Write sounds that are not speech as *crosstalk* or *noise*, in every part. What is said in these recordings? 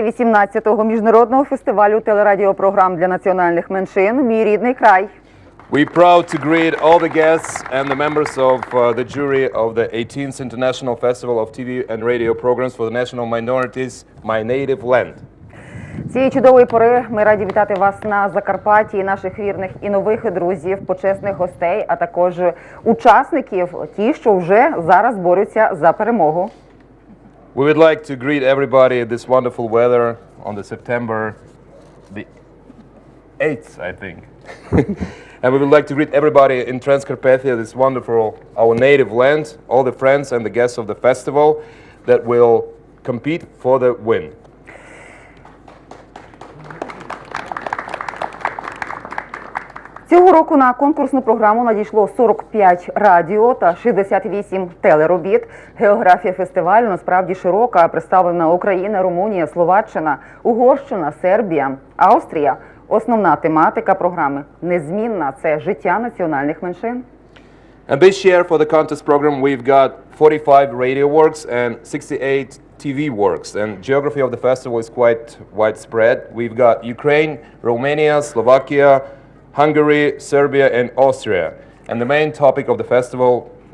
учасників 18-го міжнародного фестивалю телерадіопрограм для національних меншин Мій рідний край. We're proud to greet all the guests and the members of uh, the jury of the 18th International Festival of TV and Radio Programs for the National Minorities, My Native Land. Цієї чудової пори ми раді вітати вас на Закарпатті, і наших вірних і нових друзів, почесних гостей, а також учасників, ті, що вже зараз борються за перемогу. We would like to greet everybody this wonderful weather on the September the 8th, I think. *laughs* and we would like to greet everybody in Transcarpathia, this wonderful, our native land, all the friends and the guests of the festival that will compete for the win. Цього року на конкурсну програму надійшло 45 радіо та 68 телеробіт. Географія фестивалю насправді широка. Представлена Україна, Румунія, Словаччина, Угорщина, Сербія, Австрія. Основна тематика програми незмінна це життя національних меншин. And this year for the contest program, we've got 45 radio works and 68 TV works. And geography of the festival is quite widespread. We've got Ukraine, Romania, Slovakia, Hungary, Serbia, and Austria. And the main topic of the festival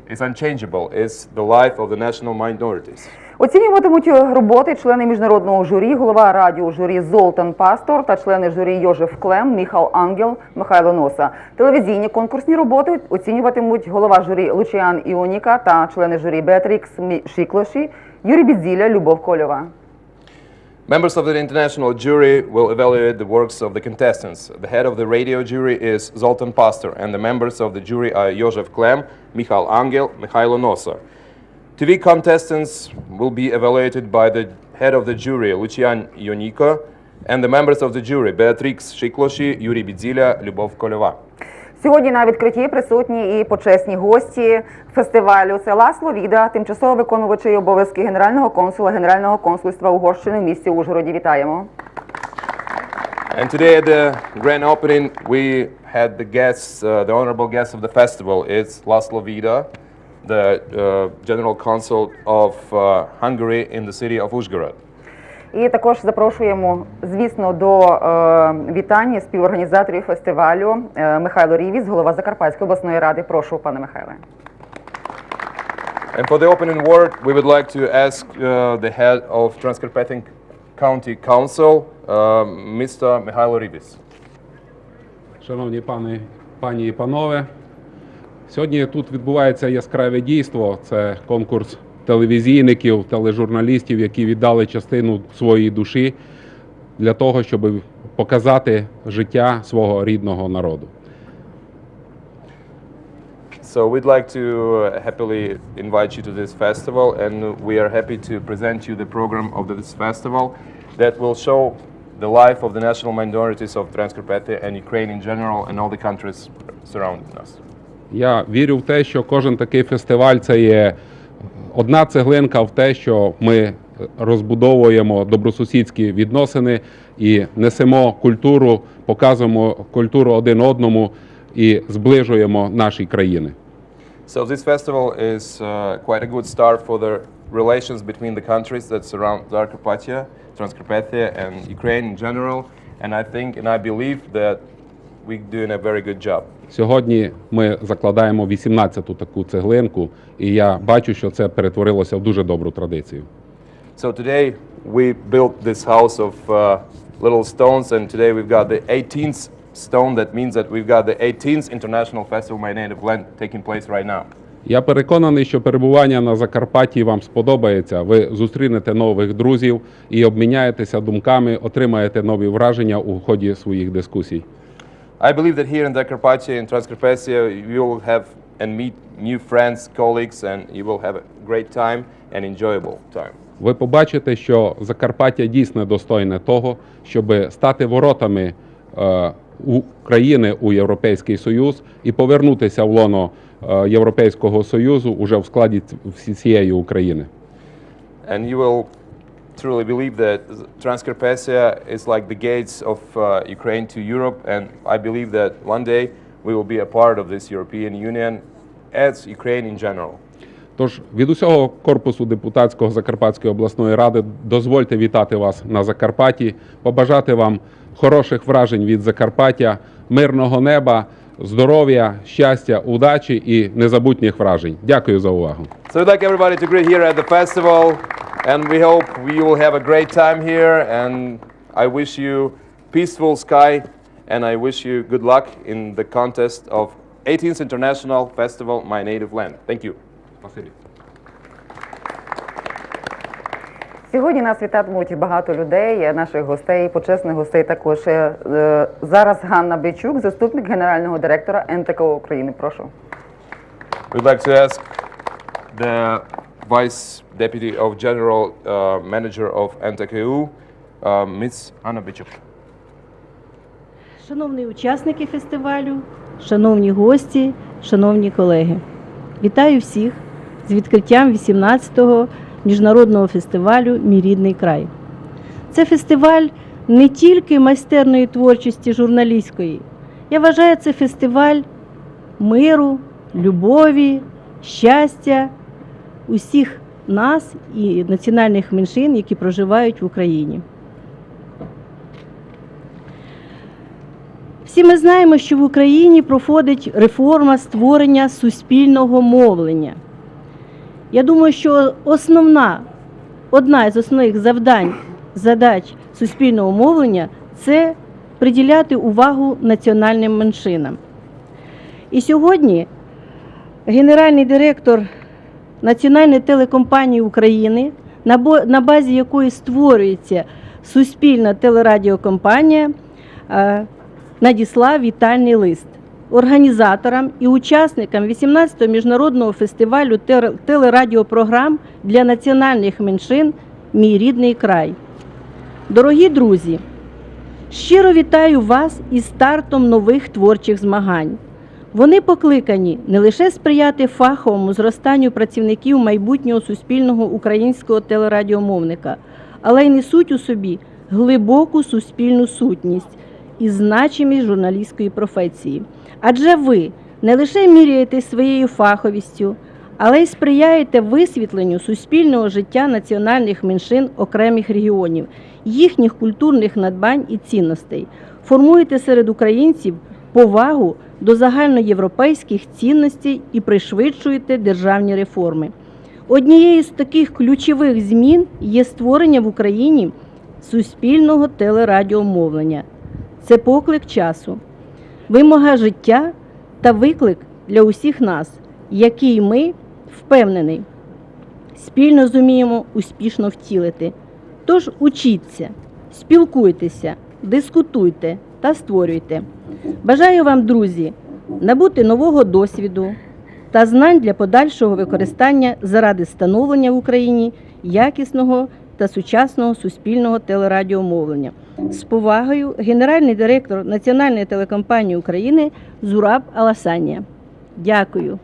is unchangeable, is the life of the national minorities. Оцінюватимуть роботи члени міжнародного журі, голова радіо журі Золтан Пастор та члени журі Йожеф Клем, Міхал Ангел, Михайло Носа. Телевізійні конкурсні роботи оцінюватимуть голова журі Лучіан Іоніка та члени журі Беатрікс Шіклоші, Юрій Бідзіля, Любов Кольова. Members of the international jury will evaluate the works of the contestants. The head of the radio jury is Zoltan Pastor, and the members of the jury are Jozef Klem, Michal Angel, Mikhailo Nosa. TV contestants will be evaluated by the head of the jury, Lucian Yoniko, and the members of the jury, Beatrix Shikloshi, Yuri Bidzilia, Lyubov Koleva. Сьогодні на відкритті присутні і почесні гості фестивалю. Це Ласло Віда, тимчасово виконувачий обов'язки генерального консула Генерального консульства Угорщини в місті Ужгороді. Вітаємо. And today at the grand opening, we had the guests, uh, the honorable guest of the festival. It's Laszlo Vida, the uh, general consul of uh, Hungary in the city of Uzhgorod. І також запрошуємо, звісно, до е, вітання співорганізаторів фестивалю е, Михайло Рівіс, голова Закарпатської обласної ради. Прошу, пане Михайле. And for the opening word, we would like to ask uh, the head of Transcarpathian County Council, uh, Mr. Mihailo Ribis. Шановні пани, пані і панове, сьогодні тут відбувається яскраве дійство. Це конкурс телевізійників, тележурналістів, які віддали частину своєї душі для того, щоб показати життя свого рідного народу. So we'd like to uh, happily invite you to this festival, and we are happy to present you the program of this festival that will show the life of the national minorities of Transcarpathia and Ukraine in general, and all the countries surrounding us. Я вірю в те, що кожен такий фестиваль це є одна цеглинка в те, що ми розбудовуємо добросусідські відносини і несемо культуру, показуємо культуру один одному і зближуємо наші країни. So this festival is uh, quite a good start for the relations between the countries that surround Zakarpattia, Transcarpathia, and Ukraine in general. And I think and I believe that we're doing a very good job. Сьогодні ми закладаємо 18-ту таку цеглинку, і я бачу, що це перетворилося в дуже добру традицію. So today we built this house of uh, little stones, and today we've got the 18th stone. That means that we've got the 18th International Festival My Native Land taking place right now. Я переконаний, що перебування на Закарпатті вам сподобається. Ви зустрінете нових друзів і обміняєтеся думками, отримаєте нові враження у ході своїх дискусій. I believe that here in Zakarpattia, in Transcarpathia, you will have and meet new friends, colleagues, and you will have a great time and enjoyable time. Ви побачите, що Закарпаття дійсно достойне того, щоб стати воротами е, України у Європейський Союз і повернутися в лоно е, Європейського Союзу уже в складі всієї України. And you will truly believe that Transcarpathia is like the gates of uh, Ukraine to Europe, and I believe that one day we will be a part of this European Union as Ukraine in general. Тож від усього корпусу депутатського Закарпатської обласної ради дозвольте вітати вас на Закарпатті, побажати вам хороших вражень від Закарпаття, мирного неба, здоров'я, щастя, удачі і незабутніх вражень. Дякую за увагу. So we'd like everybody to greet here at the festival, and we hope we will have a great time here. And I wish you peaceful sky, and I wish you good luck in the contest of 18th International Festival, My Native Land. Thank you. Сьогодні нас вітатимуть багато людей, наших гостей, почесних гостей також. Е, е, Зараз Ганна Бичук, заступник генерального директора НТКО України. Прошу. We'd like to ask the Vice Deputy of General uh, Manager of NTKU, uh, Ms. Anna Bichuk. Шановні учасники фестивалю, шановні гості, шановні колеги, вітаю всіх з відкриттям 18-го міжнародного фестивалю Мій рідний край. Це фестиваль не тільки майстерної творчості журналістської. Я вважаю, це фестиваль миру, любові, щастя усіх нас і національних меншин, які проживають в Україні. Всі ми знаємо, що в Україні проходить реформа створення суспільного мовлення. Я думаю, що основна, одна із основних завдань, задач суспільного мовлення це приділяти увагу національним меншинам. І сьогодні генеральний директор Національної телекомпанії України, на базі якої створюється суспільна телерадіокомпанія, е, надіслав вітальний лист організаторам і учасникам 18-го міжнародного фестивалю телерадіопрограм для національних меншин Мій рідний край. Дорогі друзі, щиро вітаю вас із стартом нових творчих змагань. Вони покликані не лише сприяти фаховому зростанню працівників майбутнього суспільного українського телерадіомовника, але й несуть у собі глибоку суспільну сутність і значимість журналістської професії. Адже ви не лише міряєте своєю фаховістю, але й сприяєте висвітленню суспільного життя національних меншин окремих регіонів, їхніх культурних надбань і цінностей, формуєте серед українців повагу до загальноєвропейських цінностей і пришвидшуєте державні реформи. Однією з таких ключових змін є створення в Україні суспільного телерадіомовлення. Це поклик часу, вимога життя та виклик для усіх нас, який ми впевнений, спільно зуміємо успішно втілити. Тож учіться, спілкуйтеся, дискутуйте та створюйте. Бажаю вам, друзі, набути нового досвіду та знань для подальшого використання заради становлення в Україні якісного та сучасного суспільного телерадіомовлення. З повагою, генеральний директор Національної телекомпанії України Зураб Аласанія. Дякую.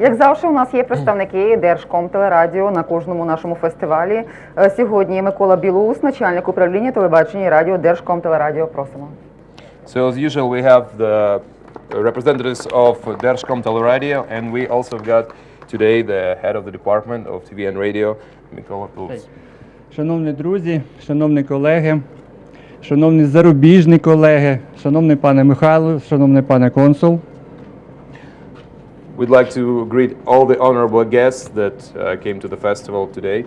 Як завжди, у нас є представники Держкомтелерадіо на кожному нашому фестивалі. Е, Сьогодні Микола Білоус, начальник управління телебачення і радіо Держкомтелерадіо. Просимо. So as usual, we have the representatives of Dershkom Teleradio, and we also got today the head of the department of TV and radio, Mikola Puls. Шановні друзі, шановні колеги, шановні зарубіжні колеги, шановний пане Михайло, шановний пане консул. We'd like to greet all the honorable guests that uh, came to the festival today.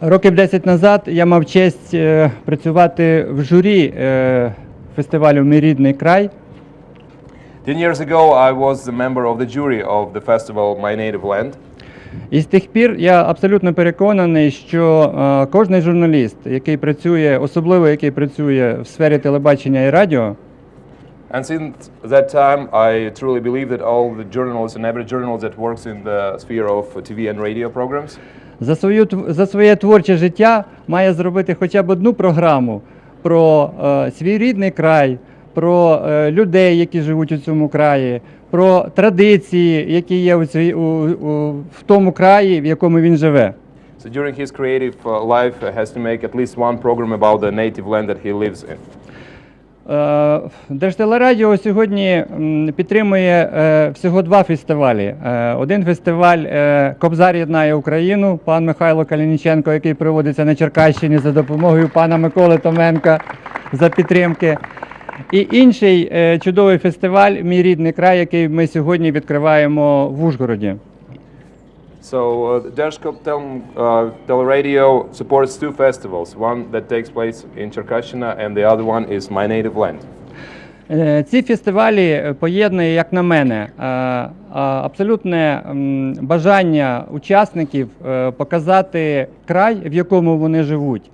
Років 10 назад я мав честь е, працювати в журі е, фестивалю Мій рідний край. Ten years ago, I was the member of the jury of the festival My Native Land. І з тих пір я абсолютно переконаний, що е, кожен журналіст, який працює, особливо який працює в сфері телебачення і радіо, And since that time, I truly believe that all the journalists and every journalist that works in the sphere of TV and radio programs за, свою, тв- за своє творче життя має зробити хоча б одну програму про е, свій рідний край, про е, людей, які живуть у цьому краї, про традиції, які є у, цій, у, у, в тому краї, в якому він живе. So during his creative uh, life, uh, has to make at least one program about the native land that he lives in. Е, Держтелерадіо сьогодні підтримує е, всього два фестивалі. Е, Один фестиваль Кобзар єднає Україну, пан Михайло Калініченко, який проводиться на Черкащині за допомогою пана Миколи Томенка за підтримки. І інший чудовий фестиваль Мій рідний край, який ми сьогодні відкриваємо в Ужгороді. So uh, the Держкомтел uh, Teleradio supports two festivals, one that takes place in Cherkasshina and the other one is My Native Land. Е, Ці фестивалі е, поєднує, як на мене, е, абсолютне бажання учасників показати край, в якому вони живуть,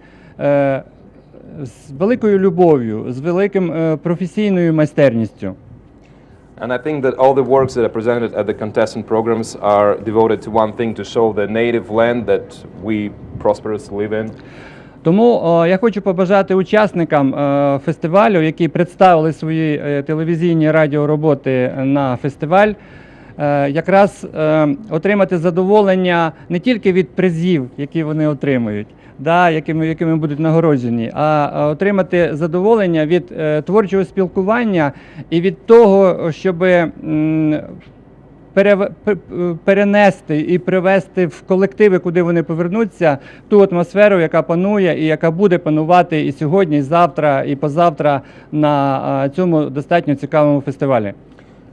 з великою любов'ю, з великим е, професійною майстерністю. And I think that all the works that are presented at the contestant programs are devoted to one thing to show the native land that we prosperously live in. Тому о, я хочу побажати учасникам е, фестивалю, які представили свої е, телевізійні радіороботи на фестиваль, е, якраз е, отримати задоволення не тільки від призів, які вони отримують, да, якими, якими будуть нагороджені, а отримати задоволення від е, творчого спілкування і від того, щоб е, перенести і привести в колективи, куди вони повернуться, ту атмосферу, яка панує і яка буде панувати і сьогодні, і завтра, і позавтра на цьому достатньо цікавому фестивалі.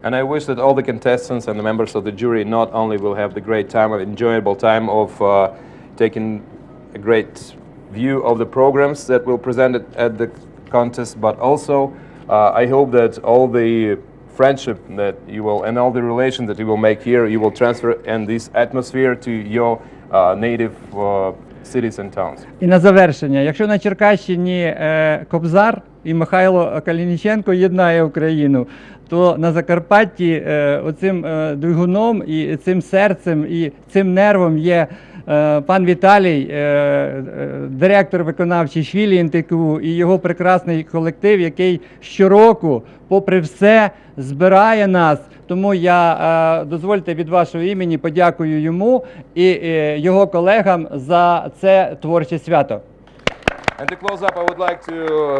And I wish that all the contestants and the members of the jury not only will have the great time, enjoyable time of uh, taking a great view of the programs that will present at the contest, but also uh, I hope that all the friendship that you will and all the relations that you will make here, you will transfer in this atmosphere to your uh, native uh, cities and towns. І на завершення, якщо на Черкащині е, Кобзар і Михайло Калініченко єднає Україну, то на Закарпатті е, оцим е, двигуном і цим серцем і цим нервом є е, пан Віталій, е, е, директор виконавчий Швілі НТКУ і його прекрасний колектив, який щороку, попри все, збирає нас. Тому я е, дозвольте від вашого імені подякую йому і е, його колегам за це творче свято. And to close up, I would like to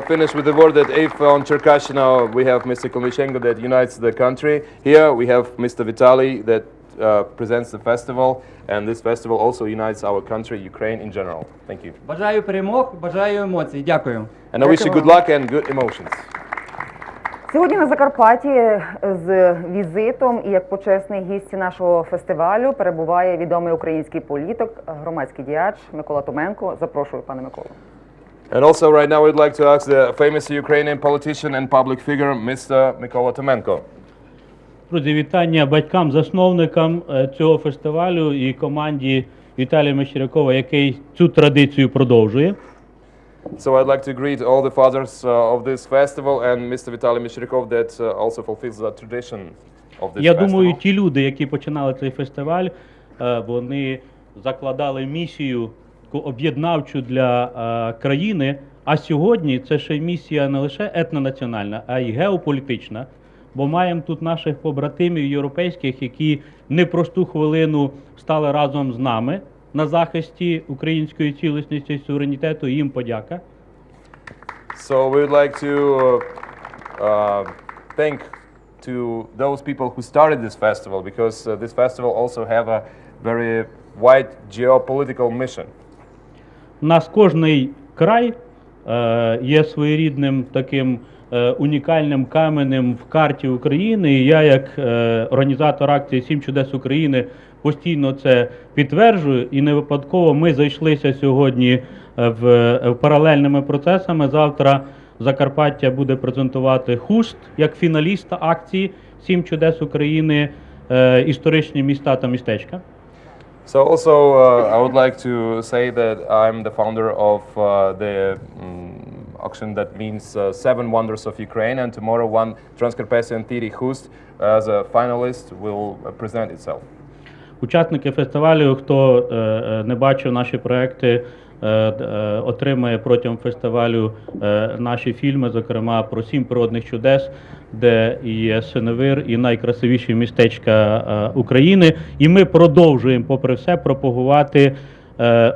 finish with the word that if on Cherkashina we have Mr. Kolyshenko that unites the country, here we have Mr. Vitaly that uh, presents the festival, and this festival also unites our country, Ukraine in general. Thank you. Бажаю перемог, бажаю емоцій. Дякую. And I wish you good luck and good emotions. Сьогодні на Закарпатті з візитом і як почесний гість нашого фестивалю перебуває відомий український політик, громадський діяч Микола Томенко. Запрошую, пане Миколо. And also, right now, we'd like to ask the famous Ukrainian politician and public figure, Mr. Mykola Tomenko. Друзі, вітання батькам-засновникам е, цього фестивалю і команді Віталія Мещерякова, який цю традицію продовжує. So I'd like to greet all the fathers uh, of this festival and Mr. Vitaly Mishrikov that uh, also fulfills the tradition of this Я festival. думаю, ті люди, які починали цей фестиваль, е, вони закладали місію об'єднавчу для е, країни. А сьогодні це ще місія не лише етнонаціональна, а й геополітична. Бо маємо тут наших побратимів європейських, які непросту хвилину стали разом з нами на захисті української цілісності і суверенітету. Їм подяка. So we would like to uh, uh, thank to those people who started this festival because uh, this festival also have a very wide geopolitical mission. У нас кожний край е, є своєрідним таким унікальним каменем в карті України. І я, як е, організатор акції Сім чудес України, постійно це підтверджую. І не випадково ми зайшлися сьогодні е, в, е, паралельними процесами. Завтра Закарпаття буде презентувати хуст як фіналіста акції Сім чудес України, е, історичні міста та містечка. So also uh, I would like to say that I'm the founder of uh, the um, auction that means uh, Seven Wonders of Ukraine, and tomorrow one Transcarpathian Theory Hust as a finalist will uh, present itself. Учасники фестивалю, хто е, е, не бачив наші проекти, е, отримає протягом фестивалю наші фільми, зокрема про сім природних чудес, де є синевир, і найкрасивіші містечка України. І ми продовжуємо, попри все, пропагувати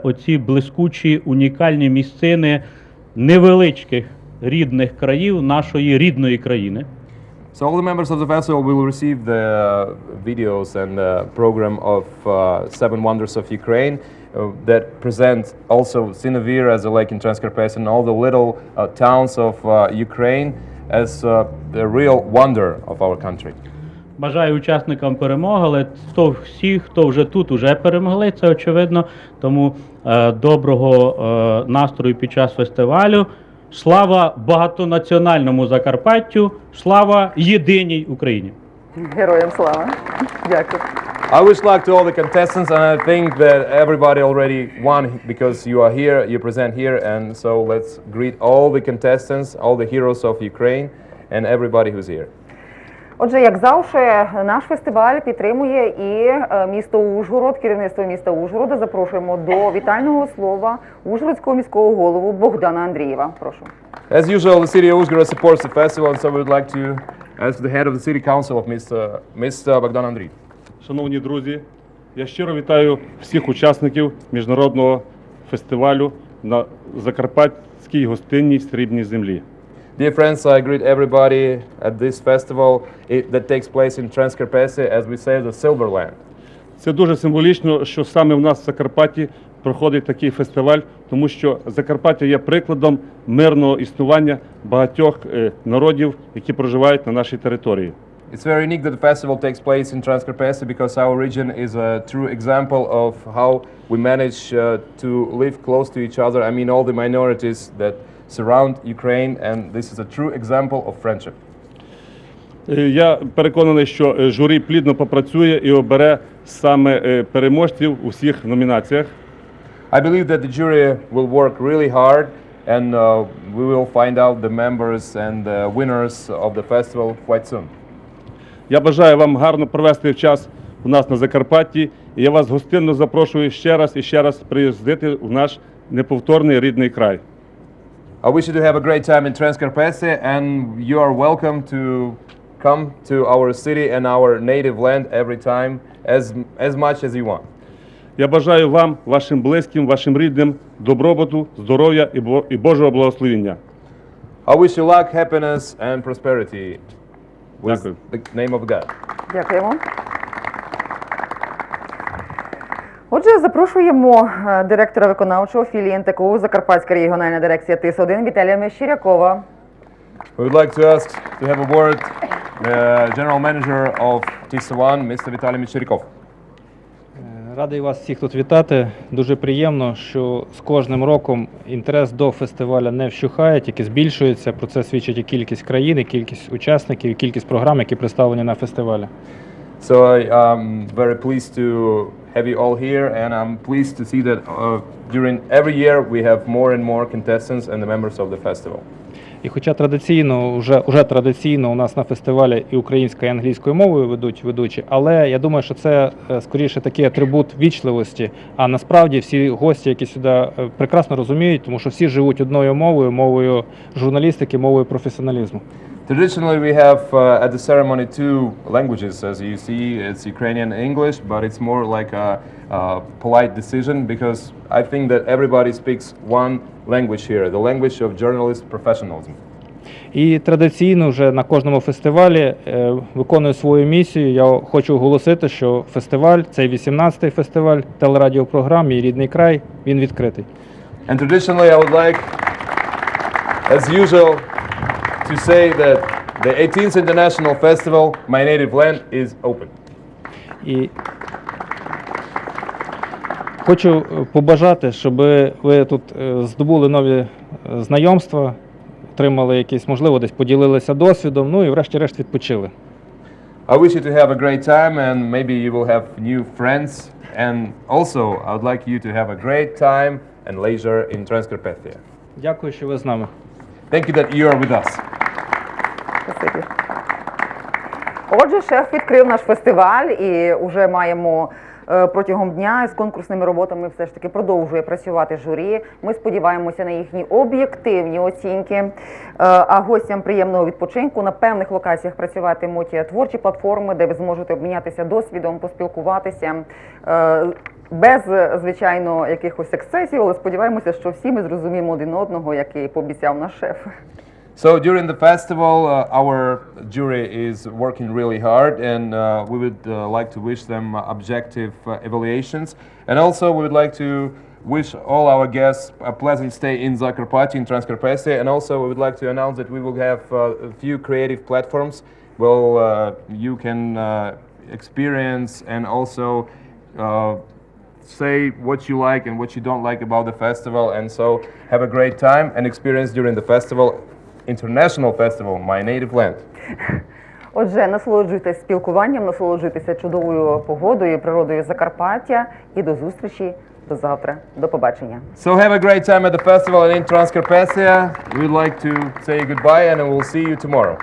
оці блискучі унікальні місцини невеличких рідних країв нашої рідної країни. So all the members of the festival will receive the uh, videos and uh, program of uh, Seven Wonders of Ukraine uh, that present also Sinavir as a lake in Transcarpathia and all the little uh, towns of uh, Ukraine as uh, the real wonder of our country. Бажаю учасникам перемоги, але то всі, хто вже тут, вже перемогли, це очевидно. Тому е, доброго е, настрою під час фестивалю. Слава багатонаціональному Закарпаттю, слава єдиній Україні. Героям слава. Дякую. I wish luck to all the contestants, and I think that everybody already won because you are here, you present here, and so let's greet all the contestants, all the heroes of Ukraine, and everybody who's here. Отже, як завжди, наш фестиваль підтримує і е, місто Ужгород, керівництво міста Ужгорода. Запрошуємо до вітального слова Ужгородського міського голову Богдана Андрієва. Прошу. As usual, the city of Uzhgorod supports the festival, and so we would like to ask the head of the city council of Mr. Mr. Bogdan Andriy. Шановні друзі, я щиро вітаю всіх учасників міжнародного фестивалю на Закарпатській гостинній срібній землі. Dear friends, I greet everybody at this festival it, that takes place in Transcarpathia, as we say, the Silver Land. Це дуже символічно, що саме в нас в Закарпатті проходить такий фестиваль, тому що Закарпаття є прикладом мирного існування багатьох е, народів, які проживають на нашій території. It's very unique that the festival takes place in Transcarpathia because our region is a true example of how we manage uh, to live close to each other. I mean, all the minorities that surround Ukraine, and this is a true example of friendship. Е, Я переконаний, що е, журі плідно попрацює і обере саме е, переможців у всіх номінаціях. I believe that the jury will work really hard, and uh, we will find out the members and the winners of the festival quite soon. Я бажаю вам гарно провести час у нас на Закарпатті. І я вас гостинно запрошую ще раз і ще раз приїздити в наш неповторний рідний край. I wish you to have a great time in Transcarpathia, and you are welcome to come to our city and our native land every time, as as much as you want. Я бажаю вам, вашим близьким, вашим рідним добробуту, здоров'я і бо- і Божого благословення. I wish you luck, happiness, and prosperity. With Дякую. the name of God. Дякуємо. Отже, запрошуємо е, директора виконавчого філії НТКУ Закарпатська регіональна дирекція ТИС-1 Віталія Мещерякова. We would like to ask to have a word the general manager of TISA1, Mr. Vitaly Michirikov. Радий вас всіх тут вітати. Дуже приємно, що з кожним роком інтерес до фестивалю не вщухає, тільки збільшується. Про це свідчить і кількість країн, і кількість учасників, і кількість програм, які представлені на фестивалі. So I am very pleased to have you all here, and I'm pleased to see that uh, during every year we have more and more contestants and the members of the festival. І хоча традиційно, уже, уже традиційно у нас на фестивалі і українською, і англійською мовою ведуть ведучі, але я думаю, що це е, скоріше такий атрибут вічливості. А насправді всі гості, які сюди е, прекрасно розуміють, тому що всі живуть одною мовою, мовою журналістики, мовою професіоналізму. Traditionally, we have uh, at the ceremony two languages, as you see. It's Ukrainian and English, but it's more like a, a polite decision because I think that everybody speaks one language here, the language of journalist professionalism. І традиційно вже на кожному фестивалі е, виконую свою місію. Я хочу оголосити, що фестиваль, цей 18-й фестиваль телерадіопрограм «Мій рідний край, він відкритий. And traditionally, I would like, as usual, to say that the 18th International Festival, My Native Land, is open. І хочу е, побажати, щоб ви тут е, здобули нові е, знайомства, отримали якісь, можливо, десь поділилися досвідом, ну і врешті-решт відпочили. I wish you to have a great time and maybe you will have new friends. And also, I would like you to have a great time and leisure in Transcarpathia. Дякую, що ви з нами. Thank you that you are with us. Спасибі. Отже, шеф відкрив наш фестиваль і вже маємо е, протягом дня з конкурсними роботами все ж таки продовжує працювати журі. Ми сподіваємося на їхні об'єктивні оцінки. Е, А гостям приємного відпочинку на певних локаціях працюватимуть творчі платформи, де ви зможете обмінятися досвідом, поспілкуватися. Е, Без, звичайно, якихось ексцесів, але сподіваємося, що всі ми зрозуміємо один одного, як і пообіцяв наш шеф. So during the festival, uh, our jury is working really hard, and uh, we would uh, like to wish them uh, objective uh, evaluations. And also, we would like to wish all our guests a pleasant stay in Zakarpatty, in Transcarpathia. And also, we would like to announce that we will have uh, a few creative platforms where uh, you can experience and also say what you like and what you don't like about the festival. And so, have a great time and experience during the festival, international festival, my native land. Отже, насолоджуйтесь спілкуванням, насолоджуйтеся чудовою погодою, природою Закарпаття і до зустрічі до завтра. До побачення. So have a great time at the festival and in Transcarpathia. We'd like to say goodbye and we'll see you tomorrow.